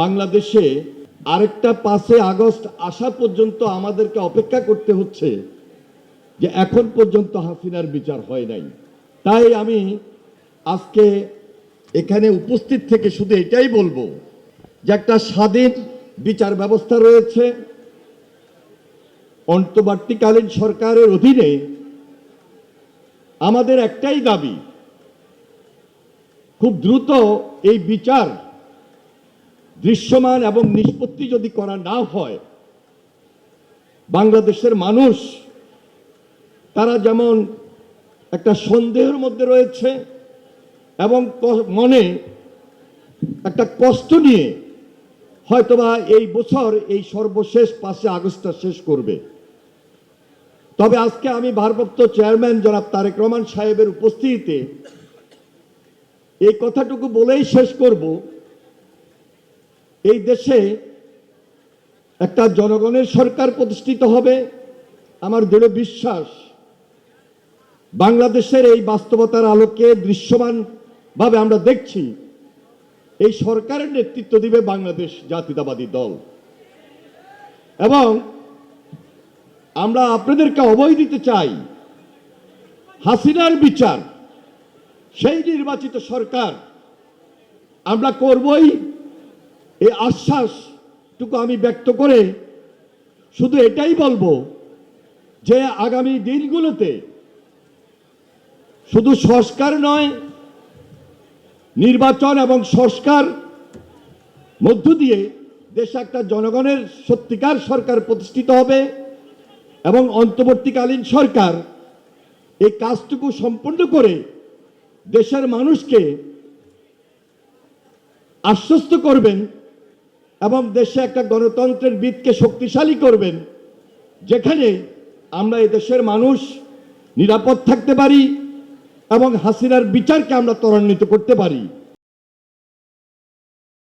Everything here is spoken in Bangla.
বাংলাদেশে আরেকটা পাঁচে আগস্ট আসা পর্যন্ত আমাদেরকে অপেক্ষা করতে হচ্ছে যে এখন পর্যন্ত হাসিনার বিচার হয় নাই। তাই আমি আজকে এখানে উপস্থিত থেকে শুধু এটাই বলব যে একটা স্বাধীন বিচার ব্যবস্থা রয়েছে। অন্তর্বর্তীকালীন সরকারের অধীনে আমাদের একটাই দাবি, খুব দ্রুত এই বিচার দৃশ্যমান এবং নিষ্পত্তি যদি করা না হয়, বাংলাদেশের মানুষ, তারা যেমন একটা সন্দেহের মধ্যে রয়েছে এবং মনে একটা কষ্ট নিয়ে হয়তোবা এই বছর এই সর্বশেষ পাঁচে আগস্টটা শেষ করবে। তবে আজকে আমি ভারপ্রাপ্ত চেয়ারম্যান জনাব তারেক রহমান সাহেবের উপস্থিতিতে এই কথাটুকু বলেই শেষ করব এই দেশে একটা জনগণের সরকার প্রতিষ্ঠিত হবে, আমার দৃঢ় বিশ্বাস। বাংলাদেশের এই বাস্তবতার আলোকে দৃশ্যমান ভাবে আমরা দেখছি, এই সরকারের নেতৃত্ব দিবে বাংলাদেশ জাতীয়তাবাদী দল। এবং আমরা আপনাদেরকে অবয় দিতে চাই, হাসিনার বিচার, সেই নির্বাচিত সরকার আমরা করবই। এই আশ্বাসটুকু আমি ব্যক্ত করে শুধু এটাই বলব যে আগামী দিনগুলোতে শুধু সংস্কার নয়, নির্বাচন এবং সংস্কার মধ্য দিয়ে দেশে একটা জনগণের সত্যিকার সরকার প্রতিষ্ঠিত হবে এবং অন্তর্বর্তীকালীন সরকার এই কাজটুকু সম্পন্ন করে দেশের মানুষকে আশ্বস্ত করবেন এবং দেশে একটা গণতন্ত্রের বিদকে শক্তিশালী করবেন, যেখানে আমরা এই দেশের মানুষ নিরাপদ থাকতে পারি এবং হাসিনার বিচারকে আমরা ত্বরান্বিত করতে পারি।